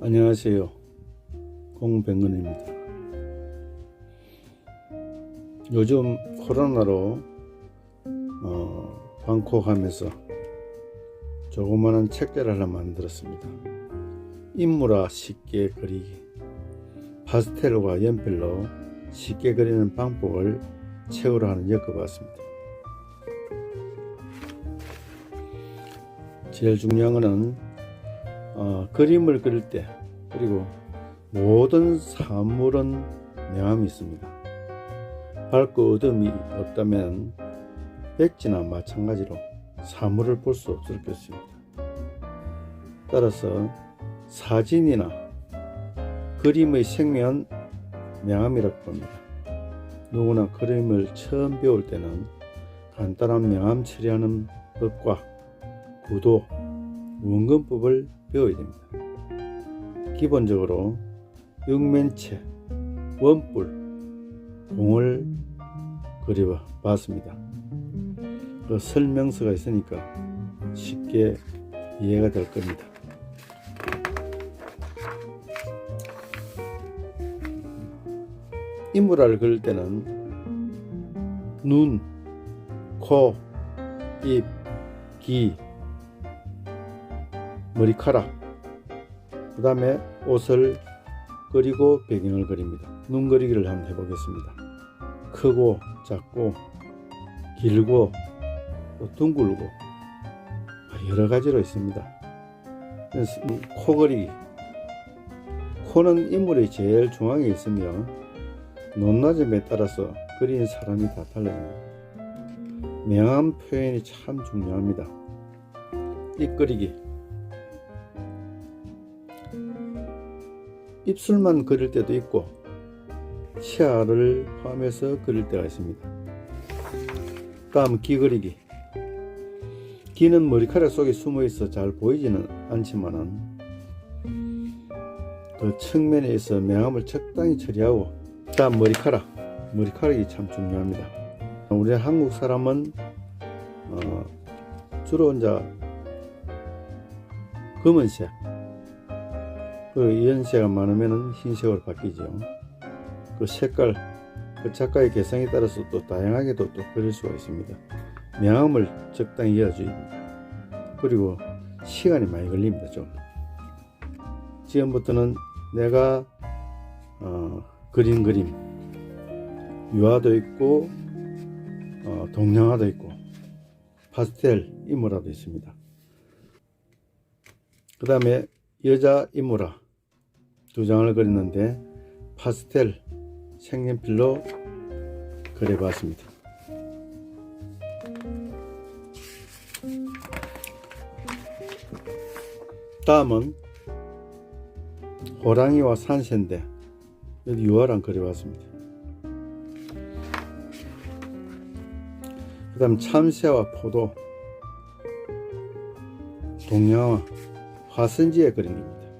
안녕하세요. 공백근입니다. 요즘 코로나로 어, 방콕하면서 조그마한 책자를 하나 만들었습니다. 인물화 쉽게 그리기 파스텔과 연필로 쉽게 그리는 방법을 책으로 하나 엮어봤습니다. 제일 중요한 것은 어, 그림을 그릴 때 그리고 모든 사물은 명암이 있습니다. 밝고 어둠이 없다면 백지나 마찬가지로 사물을 볼 수 없을 것입니다. 따라서 사진이나 그림의 생명은 명암이라고 봅니다. 누구나 그림을 처음 배울 때는 간단한 명암 처리하는 법과 구도, 원근법을 배워야 됩니다. 기본적으로 육면체, 원뿔, 공을 그려 봤습니다. 그 설명서가 있으니까 쉽게 이해가 될 겁니다. 인물화를 그릴 때는 눈, 코, 입, 귀, 머리카락, 그 다음에 옷을 그리고 배경을 그립니다. 눈 그리기를 한번 해보겠습니다. 크고 작고 길고 또 둥글고 여러 가지로 있습니다. 코 그리기 코는 인물의 제일 중앙에 있으며 높낮임에 따라서 그린 사람이 다 달라집니다. 명암 표현이 참 중요합니다. 입 그리기 입술만 그릴 때도 있고 치아를 포함해서 그릴 때가 있습니다. 다음 귀 그리기 귀는 머리카락 속에 숨어 있어 잘 보이지는 않지만은 그 측면에 있어 명암을 적당히 처리하고 다음 머리카락 머리카락이 참 중요합니다. 우리 한국 사람은 어, 주로 이제 검은색 그 연세가 많으면 흰색으로 바뀌죠. 그 색깔, 그 작가의 개성에 따라서 또 다양하게도 또 그릴 수가 있습니다. 명암을 적당히 됩니다. 그리고 시간이 많이 걸립니다. 좀. 지금부터는 내가 어, 그린 그림 유화도 있고 어, 동양화도 있고 파스텔 인물화도 있습니다. 그 다음에 여자 인물화 두 장을 그렸는데 파스텔 색연필로 그려봤습니다. 다음은 호랑이와 산새인데 유화랑 그려봤습니다. 그 다음 참새와 포도 동양화 화선지에 그린 겁니다.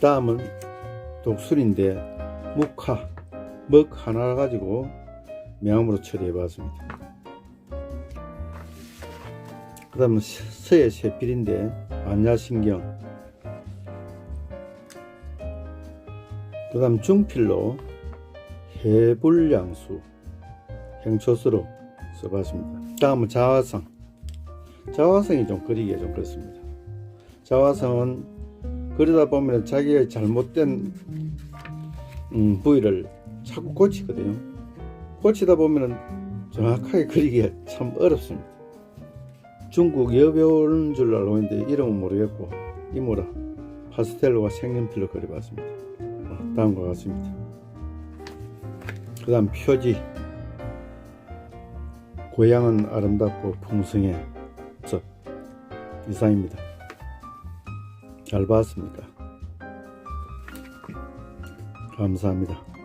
다음은 독술인데 묵화 먹 하나 가지고 명암으로 처리해 봤습니다. 그 다음은 서해 세필인데 반야신경 그 다음 중필로 해불량수 행초수로 써봤습니다. 다음은 자화성 자화성이 좀 그리기가 좀 그렇습니다. 자화성은 그러다 보면 자기의 잘못된 음, 부위를 자꾸 고치거든요. 고치다 보면 정확하게 그리기가 참 어렵습니다. 중국 여배우인 줄 알고 있는데 이름은 모르겠고 이모라 파스텔과 색연필로 그려봤습니다. 어, 다음과 같습니다. 그 다음 표지 고향은 아름답고 풍성해 저 이상입니다. 잘 봤습니까? 감사합니다.